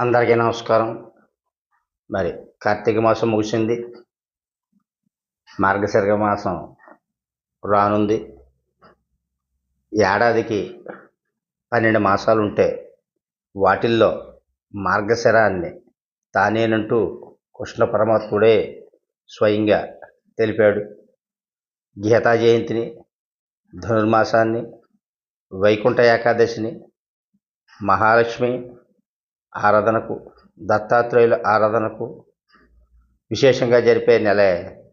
అందరికీ నమస్కారం. మరి కార్తీక మాసం ముగిసింది. మార్గశిర మాసం రానుంది. ఏడాదికి పన్నెండు మాసాలు ఉంటే వాటిల్లో మార్గశిరాన్ని తానేనంటూ కృష్ణ పరమాత్ముడే స్వయంగా తెలిపాడు. గీతా జయంతిని ధనుర్మాసాన్ని వైకుంఠ ఏకాదశిని మహాలక్ష్మి ఆరాధనకు దత్తాత్రేయుల ఆరాధనకు విశేషంగా జరిపే నెలే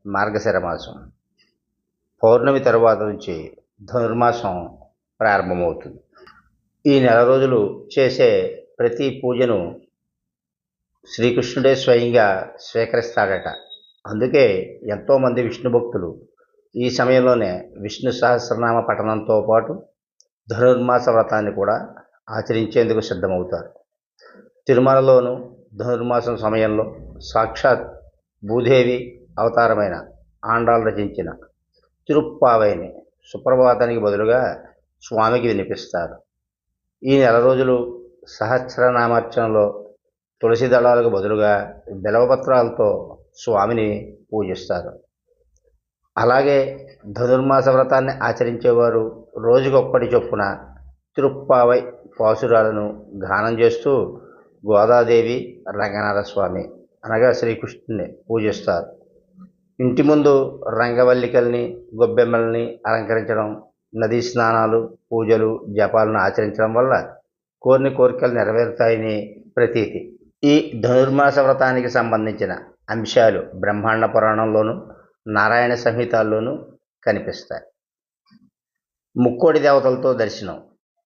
మార్గశిర మాసం పౌర్ణమి తర్వాత నుంచి ధనుర్మాసం ప్రారంభమవుతుంది. ఈ నెల రోజులు చేసే ప్రతి పూజను శ్రీకృష్ణుడే స్వయంగా స్వీకరిస్తాడట. అందుకే ఎంతోమంది విష్ణు భక్తులు ఈ సమయంలోనే విష్ణు సహస్రనామ పఠనంతో పాటు ధనుర్మాస వ్రతాన్ని కూడా ఆచరించేందుకు సిద్ధమవుతారు. తిరుమలలోను ధనుర్మాసం సమయంలో సాక్షాత్ భూదేవి అవతారమైన ఆండాలు రచించిన తిరుప్పావైని సుప్రభాతానికి బదులుగా స్వామికి వినిపిస్తారు. ఈ నెల రోజులు సహస్రనామార్చనలో తులసి దళాలకు బదులుగా బిలవపత్రాలతో స్వామిని పూజిస్తారు. అలాగే ధనుర్మాస వ్రతాన్ని ఆచరించేవారు రోజుకొక్కటి చొప్పున తిరుప్పావై పాసురాలను గానం చేస్తూ గోదాదేవి రంగనాథ స్వామి అనగా శ్రీకృష్ణుని పూజిస్తారు. ఇంటి ముందు రంగవల్లికల్ని గొబ్బెమ్మల్ని అలంకరించడం నదీ స్నానాలు పూజలు జపాలను ఆచరించడం వల్ల కోరిన కోరికలు నెరవేరుతాయని ప్రతీతి. ఈ ధనుర్మాస వ్రతానికి సంబంధించిన అంశాలు బ్రహ్మాండ పురాణంలోను నారాయణ సంహితాల్లోనూ కనిపిస్తాయి. ముక్కోడి దేవతలతో దర్శనం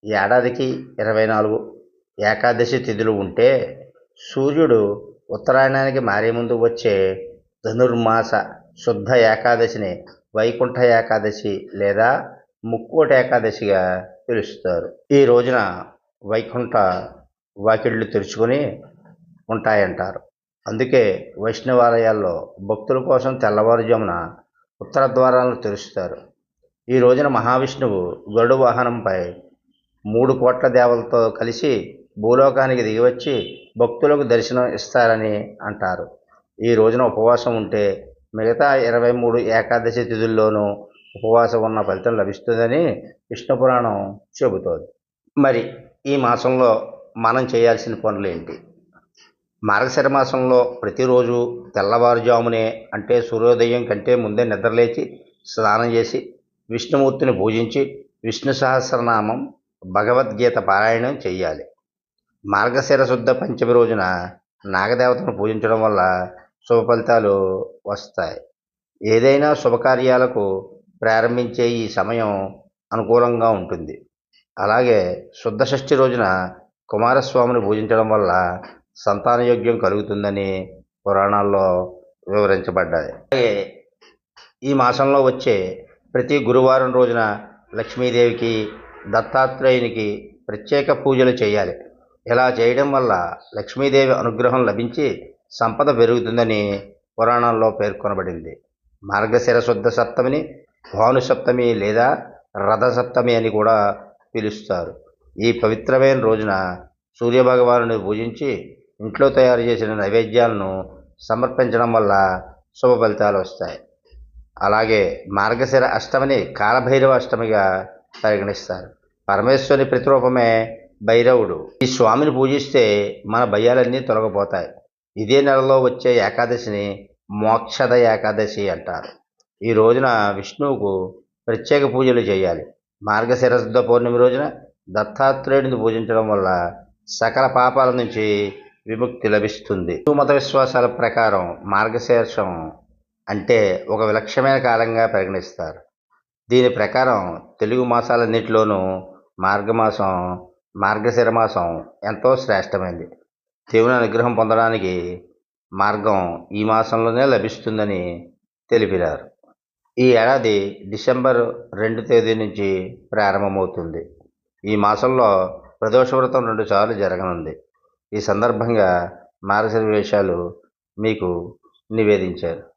ఏడాదికి ఇరవై నాలుగు ఏకాదశి తిథులు ఉంటే సూర్యుడు ఉత్తరాయణానికి మారే ముందు వచ్చే ధనుర్మాస శుద్ధ ఏకాదశిని వైకుంఠ ఏకాదశి లేదా ముక్కోటి ఏకాదశిగా పిలుస్తారు. ఈ రోజున వైకుంఠ వాకిళ్ళు తెరుచుకొని ఉంటాయంటారు. అందుకే వైష్ణవాలయాల్లో భక్తుల కోసం తెల్లవారుజామున ఉత్తర ద్వారాలను తెరుస్తారు. ఈ రోజున మహావిష్ణువు గరుడు వాహనంపై మూడు కోట్ల దేవతలతో కలిసి భూలోకానికి దిగివచ్చి భక్తులకు దర్శనం ఇస్తారని అంటారు. ఈ రోజున ఉపవాసం ఉంటే మిగతా ఇరవై మూడు ఏకాదశి తిథుల్లోనూ ఉపవాసం ఉన్న ఫలితం లభిస్తుందని విష్ణు పురాణం చెబుతోంది. మరి ఈ మాసంలో మనం చేయాల్సిన పనులు ఏంటి? మార్గశిర మాసంలో ప్రతిరోజు తెల్లవారుజామునే అంటే సూర్యోదయం కంటే ముందే నిద్రలేచి స్నానం చేసి విష్ణుమూర్తిని పూజించి విష్ణు సహస్రనామం భగవద్గీత పారాయణం చేయాలి మార్గశిర శుద్ధ పంచమి రోజున నాగదేవతను పూజించడం వల్ల శుభ ఫలితాలు వస్తాయి. ఏదైనా శుభకార్యాలకు ప్రారంభించే ఈ సమయం అనుకూలంగా ఉంటుంది. అలాగే శుద్ధ షష్ఠి రోజున కుమారస్వామిని పూజించడం వల్ల సంతానయోగ్యం కలుగుతుందని పురాణాల్లో వివరించబడ్డాయి. అలాగే ఈ మాసంలో వచ్చే ప్రతి గురువారం రోజున లక్ష్మీదేవికి దత్తాత్రేయునికి ప్రత్యేక పూజలు చేయాలి. ఇలా చేయడం వల్ల లక్ష్మీదేవి అనుగ్రహం లభించి సంపద పెరుగుతుందని పురాణంలో పేర్కొనబడింది. మార్గశిర శుద్ధ సప్తమిని భానుసప్తమి లేదా రథసప్తమి అని కూడా పిలుస్తారు. ఈ పవిత్రమైన రోజున సూర్యభగవాను పూజించి ఇంట్లో తయారు చేసిన నైవేద్యాలను సమర్పించడం వల్ల శుభ ఫలితాలు వస్తాయి. అలాగే మార్గశిర అష్టమిని కాలభైరవ అష్టమిగా పరిగణిస్తారు. పరమేశ్వరుని ప్రతిరూపమే భైరవుడు. ఈ స్వామిని పూజిస్తే మన భయాలన్నీ తొలగిపోతాయి. ఇదే నెలలో వచ్చే ఏకాదశిని మోక్షద ఏకాదశి అంటారు. ఈ రోజున విష్ణువుకు ప్రత్యేక పూజలు చేయాలి. మార్గశిరశుద్ధ పౌర్ణమి రోజున దత్తాత్రేయుడిని పూజించడం వల్ల సకల పాపాల నుంచి విముక్తి లభిస్తుంది. హిందూ మత విశ్వాసాల ప్రకారం మార్గశీర్షం అంటే ఒక విలక్షణమైన కాలంగా పరిగణిస్తారు. దీని ప్రకారం తెలుగు మాసాలన్నింటిలోనూ మార్గమాసం మార్గశిర మాసం ఎంతో శ్రేష్టమైంది. దేవుని అనుగ్రహం పొందడానికి మార్గం ఈ మాసంలోనే లభిస్తుందని తెలిపినారు. ఈ ఏడాది డిసెంబర్ రెండు తేదీ నుంచి ప్రారంభమవుతుంది. ఈ మాసంలో ప్రదోషవ్రతం రెండు రెండుసార్లు జరగనుంది. ఈ సందర్భంగా మార్గశిర వేషాలు మీకు నివేదించారు.